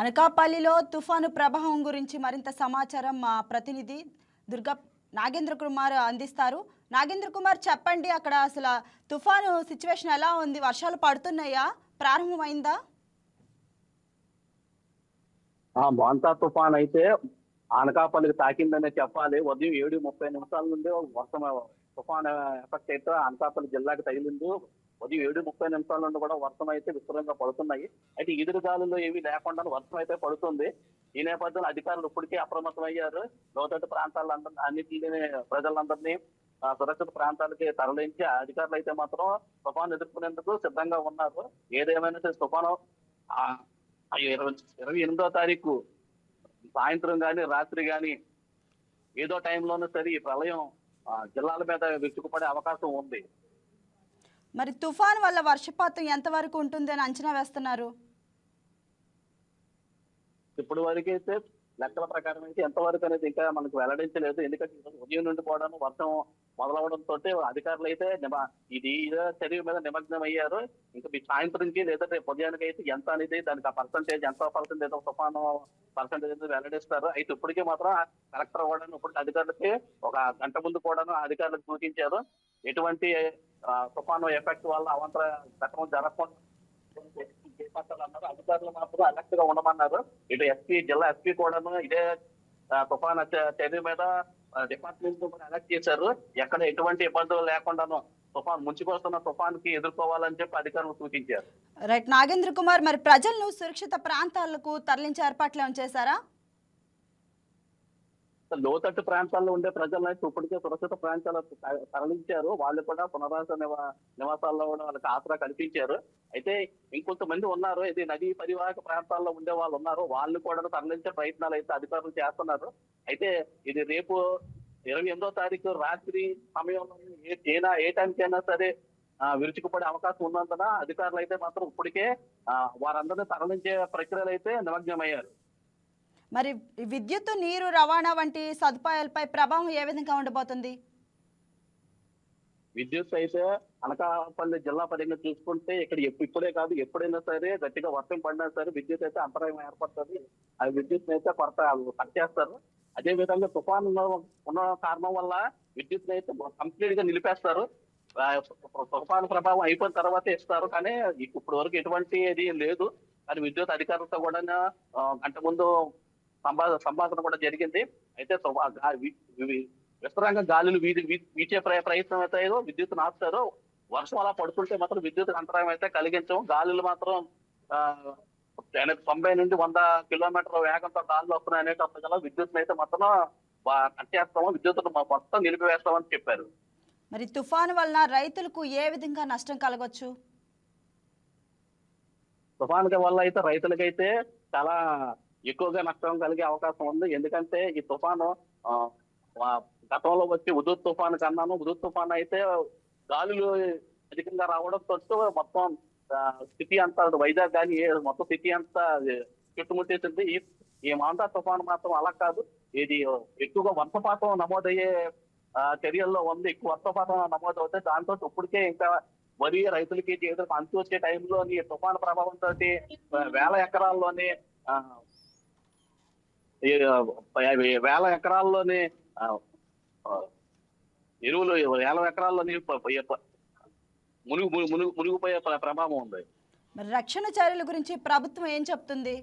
అనకాపల్లిలో తుఫాను ప్రభావం గురించి మరింత సమాచారం మా ప్రతినిధి దుర్గా నాగేంద్ర కుమార్ అందిస్తారు. నాగేంద్ర కుమార్ చెప్పండి అక్కడ అసలు తుఫాను సిచ్యువేషన్ ఎలా ఉంది? వర్షాలు పడుతున్నాయా? ప్రారంభమైందా? ఆ తుఫాన్ అయితే అనకాపల్లికి తాకిందనే చెప్పాలి. ఉదయం ఏడు ముప్పై నిమిషాల నుండి వర్షం తుఫాన్ ఎఫెక్ట్ అయితే అనకాపల్లి జిల్లాకి తగిలింది. ఉదయం ఏడు ముప్పై నిమిషాల నుండి కూడా వర్షం అయితే విస్తృతంగా పడుతున్నాయి. అయితే ఎదురు గాలులు ఏవి లేకుండా వర్షం అయితే పడుతుంది. ఈ నేపథ్యంలో అధికారులు ఇప్పటికే అప్రమత్తం అయ్యారు లోతట్టు ప్రాంతాలందరినీ అన్నింటినీ ప్రజలందరినీ సురక్షిత ప్రాంతాలకి తరలించి అధికారులు అయితే మాత్రం తుఫాను ఎదుర్కొనేందుకు సిద్ధంగా ఉన్నారు. ఏదేమైనా సరే తుఫాను ఇరవై ఇరవై ఎనిమిదో తారీఖు సాయంత్రం కానీ రాత్రి కానీ ఏదో టైంలోనూ సరే ఈ ప్రళయం జిల్లాల మీద విచ్చుకుపడే అవకాశం ఉంది. మరి తుఫాన్ వల్ల వర్షపాతం ఎంతవరకు ఉంటుంది అని అంచనా వేస్తున్నారు? ఇప్పుడు వరకు అయితే లెక్కల ప్రకారం అయితే ఎంతవరకు అనేది ఇంకా మనకు వెల్లడించలేదు. ఎందుకంటే ఉదయం నుండి కూడా వర్షం మొదలవడంతో అధికారులు అయితే నిమ- ఇది ఇదే చర్య మీద నిమగ్నం అయ్యారు. ఇంకా మీ సాయంత్రంకి లేదా రేపు ఉదయానికి అయితే ఎంత అనేది దానికి ఆ పర్సంటేజ్ ఎంత పర్సెంట్ ఏదో తుఫాను పర్సంటేజ్ అనేది వెల్లడిస్తారు. అయితే ఇప్పటికే మాత్రం కలెక్టర్ కూడా ఇప్పుడు అధికారులకి ఒక గంట ముందు కూడా అధికారులకు సూచించారు. ఎటువంటి తుఫాను ఎఫెక్ట్ వల్ల అవంతర ఘటన జరగకుండా అన్నారు అధికారులు మాత్రం అలర్ట్గా ఉండమన్నారు. ఇటు ఎస్పీ జిల్లా ఎస్పీ కూడాను ఇదే తుఫాన్ చర్య మీద డిపార్ట్మెంట్ కూడా అలర్ట్ చేశారు. ఎక్కడ ఎటువంటి ఇబ్బందులు లేకుండాను తుఫాన్ ముంచుకొస్తున్న తుఫాన్కి ఎదుర్కోవాలని చెప్పి అధికారులు సూచించారు. రైట్ నాగేంద్ర కుమార్ మరి ప్రజలను సురక్షిత ప్రాంతాలకు తరలించే ఏర్పాట్లు ఏమైనా చేశారా? లోతట్టు ప్రాంతాల్లో ఉండే ప్రజలను ఇప్పటికే సురక్షిత ప్రాంతాలకు త- తరలించారు. వాళ్ళు కూడా పునరావాస నివా నివాసాల్లో కూడా వాళ్ళకి ఆసరా కల్పించారు. అయితే ఇంకొంతమంది ఉన్నారు. ఇది నదీ పరివాహక ప్రాంతాల్లో ఉండే వాళ్ళు ఉన్నారు. వాళ్ళు కూడా తరలించే ప్రయత్నాలు అయితే అధికారులు చేస్తున్నారు. అయితే ఇది రేపు ఇరవై ఎనిమిదో తారీఖు రాత్రి సమయంలో ఏనా ఏ టైంకైనా సరే విరుచుకుపడే అవకాశం ఉన్నందున అధికారులు అయితే మాత్రం ఇప్పటికే వారందరినీ తరలించే ప్రక్రియలు అయితే నిమగ్నమయ్యారు. మరి విద్యుత్ నీరు రవాణా వంటి సదుపాయాలపై ప్రభావం ఏ విధంగా ఉండబోతుంది? విద్యుత్ అయితే అనకాపల్లి జిల్లా పరంగా చూసుకుంటే ఇక్కడ ఇప్పుడే కాదు ఎప్పుడైనా సరే గట్టిగా వర్షం పడినా సరే విద్యుత్ అయితే అంతరాయం ఏర్పడుతుంది. ఆ విద్యుత్ అయితే కొరత కట్ చేస్తారు. అదే విధంగా తుఫాను ఉన్న కారణం వల్ల విద్యుత్ అయితే కంప్లీట్గా నిలిపేస్తారు. తుఫాను ప్రభావం అయిపోయిన తర్వాత ఇస్తారు. కానీ ఇప్పుడు వరకు ఎటువంటి ఇది లేదు. కానీ విద్యుత్ అధికారులతో కూడా గంట ముందు సంభా సంభాషణ కూడా జరిగింది. అయితే విస్తరంగా గాలులు వీధి వీచే ప్ర- ప్రయత్నం అయితే ఏదో విద్యుత్ నాపుతారు వర్షం అలా పడుతుంటే మాత్రం విద్యుత్ అంతరాయం అయితే కలిగించం. గాలులు మాత్రం తొంభై నుండి వంద కిలోమీటర్ల వేగంతో గాలులు వస్తున్నాయి అనేటప్పుడు విద్యుత్ అయితే మొత్తం కట్టేస్తాము విద్యుత్ మొత్తం నిలిపివేస్తామని చెప్పారు. మరి తుఫాను వలన రైతులకు ఏ విధంగా నష్టం కలగవచ్చు తుఫాను వల్ల అయితే రైతులకైతే చాలా ఎక్కువగా నష్టం కలిగే అవకాశం ఉంది. ఎందుకంటే ఈ తుఫాను గతంలో వచ్చి ఉదుర్ తుఫాను కన్నాను. ఉదుర్ తుఫాను అయితే గాలులు అధికంగా రావడంతో మొత్తం సిటీ అంతా వైజాగ్ కానీ మొత్తం సిటీ అంతా చుట్టుముట్టేసింది. ఈ ఈ మాంతా తుఫాను మాత్రం అలా కాదు. ఇది ఎక్కువగా వర్షపాతం నమోదయ్యే చర్యల్లో ఉంది. ఎక్కువ వర్షపాతం నమోదు అవుతాయి దాంతో ఇప్పటికే ఇంకా వరి రైతులకి చేతులకు అంతు వచ్చే టైంలో తుఫాను ప్రభావంతో వేల ఎకరాల్లోని వేల ఎకరాల్లోని ఎరువులు వేల ఎకరాల్లోని మునిగి మునిగి మునిగిపోయే ప్రభావం ఉంది. రక్షణ చర్యల గురించి ప్రభుత్వం ఏం చెప్తుంది?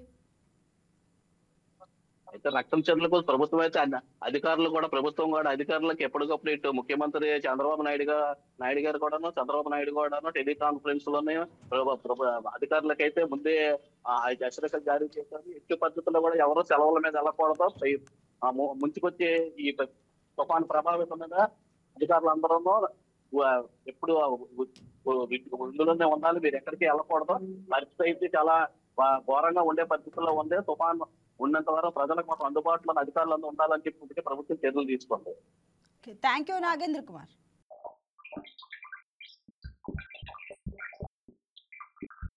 అయితే రక్తం కోసం ప్రభుత్వం అయితే అధికారులు కూడా ప్రభుత్వం కూడా అధికారులకు ఎప్పటికప్పుడు ఇటు ముఖ్యమంత్రి చంద్రబాబు నాయుడు నాయుడు గారు కూడాను చంద్రబాబు నాయుడు కూడాను టెలికాన్ఫరెన్స్లోనే ప్రభు- ప్రభు- అధికారులకైతే ముందే ఆ, హెచ్చరికలు జారీ చేశారు. ఎట్టి పద్ధతిలో కూడా ఎవరు సెలవుల మీద వెళ్ళకూడదు. ముంచుకొచ్చే ఈ తుఫాను ప్రభావితం మీద అధికారులందరూ ఎప్పుడు ముందులోనే ఉండాలి. మీరు ఎక్కడికి వెళ్ళకూడదు. పరిస్థితి అయితే చాలా ఘోరంగా ఉండే పరిస్థితుల్లో ఉంది తుఫాను ఉన్నంత వరకు ప్రజలకు మాత్రం అందుబాటులో అధికారులందరూ ఉండాలని చెప్పి ప్రభుత్వం చర్యలు తీసుకుంది థ్యాంక్ యూ నాగేంద్ర కుమార్.